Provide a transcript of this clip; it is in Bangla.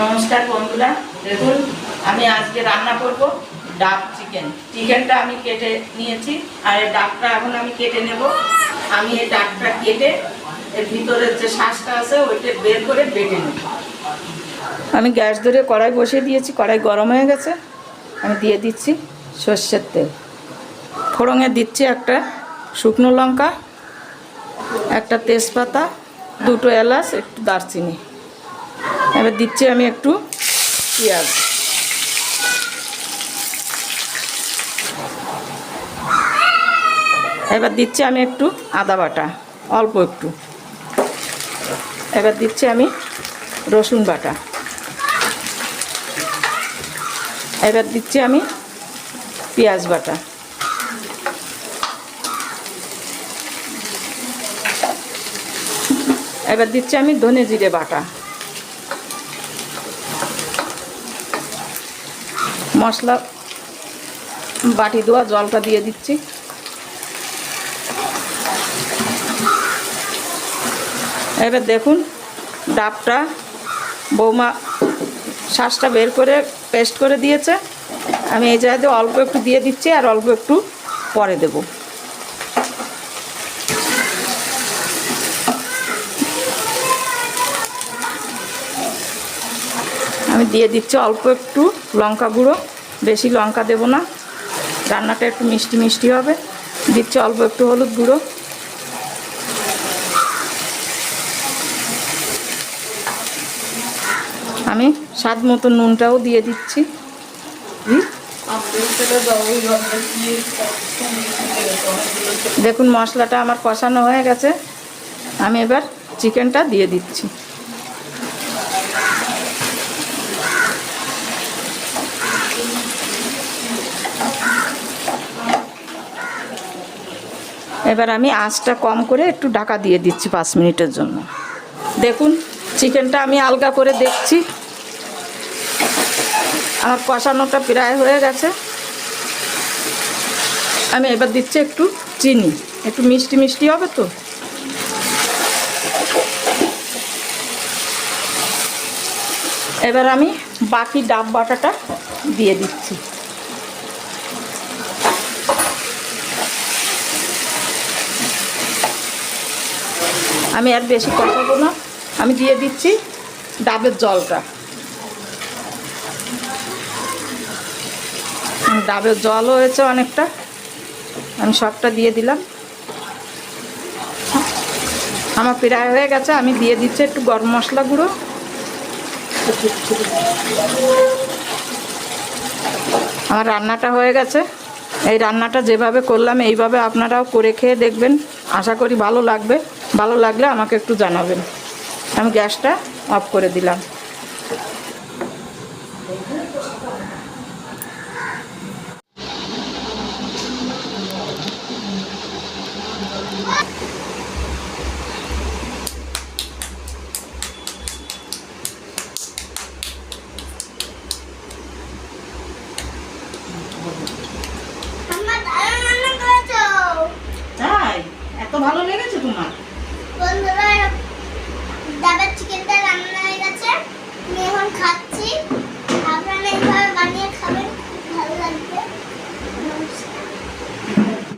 নমস্কার বন্ধুরা, দেখুন, আমি আজকে রান্না করব ডাব চিকেন। চিকেনটা আমি কেটে নিয়েছি, আর এই ডাবটা এখন আমি কেটে নেব। আমি এই ডাবটা কেটে এর ভিতরের যে শ্বাসটা আছে, ওইটা বের করে বেটে নেব। আমি গ্যাস ধরে কড়াই বসিয়ে দিয়েছি, কড়াই গরম হয়ে গেছে। আমি দিয়ে দিচ্ছি সর্ষের তেল। ফোড়ঙে দিচ্ছি একটা শুকনো লঙ্কা, একটা তেজপাতা, দুটো এলাচ, একটু দারচিনি। এবার দিচ্ছি আমি একটু পেঁয়াজ। এবার দিচ্ছি আমি একটু আদা বাটা, অল্প একটু। এবার দিচ্ছি আমি রসুন বাটা। এবার দিচ্ছি আমি পেঁয়াজ বাটা। এবার দিচ্ছি আমি ধনে জিরে বাটা। মশলা, বাটি দেওয়া জলটা দিয়ে দিচ্ছি। এবার দেখুন, ডাবটা বৌমা শ্বাসটা বের করে পেস্ট করে দিয়েছে। আমি এই জায়গাতে অল্প একটু দিয়ে দিচ্ছি আর অল্প একটু পরে দেব। আমি দিয়ে দিচ্ছি অল্প একটু লঙ্কা গুঁড়ো। বেশি লঙ্কা দেব না। রান্নাটা একটু মিষ্টি মিষ্টি হবে। দিচ্ছি অল্প একটু হলুদ গুঁড়ো। আমি স্বাদ মতো নুনটাও দিয়ে দিচ্ছি? দেখুন, মশলাটা আমার কষানো হয়ে গেছে। আমি এবার চিকেনটা দিয়ে দিচ্ছি। এবার আমি আঁচটা কম করে একটু ঢাকা দিয়ে দিচ্ছি পাঁচ মিনিটের জন্য। দেখুন, চিকেনটা আমি আলগা করে দেখছি। আমার কষানোটা প্রায় হয়ে গেছে। আমি এবার দিচ্ছি একটু চিনি। একটু মিষ্টি মিষ্টি হবে তো? এবার আমি বাকি ডাব বাটাটা দিয়ে দিচ্ছি। আমি আর বেশি কষাবো না। আমি দিয়ে দিচ্ছি ডাবের জলটা। ডাবের জল হয়েছে অনেকটা। আমি সবটা দিয়ে দিলাম। আমার প্রায় হয়ে গেছে, আমি দিয়ে দিচ্ছি একটু গরম মশলা গুঁড়ো। আমার রান্নাটা হয়ে গেছে। এই রান্নাটা যেভাবে করলাম, এইভাবে আপনারাও করে খেয়ে দেখবেন। আশা করি ভালো লাগবে। ভালো লাগলে আমাকে একটু জানাবেন। আমি গ্যাসটা অফ করে দিলাম।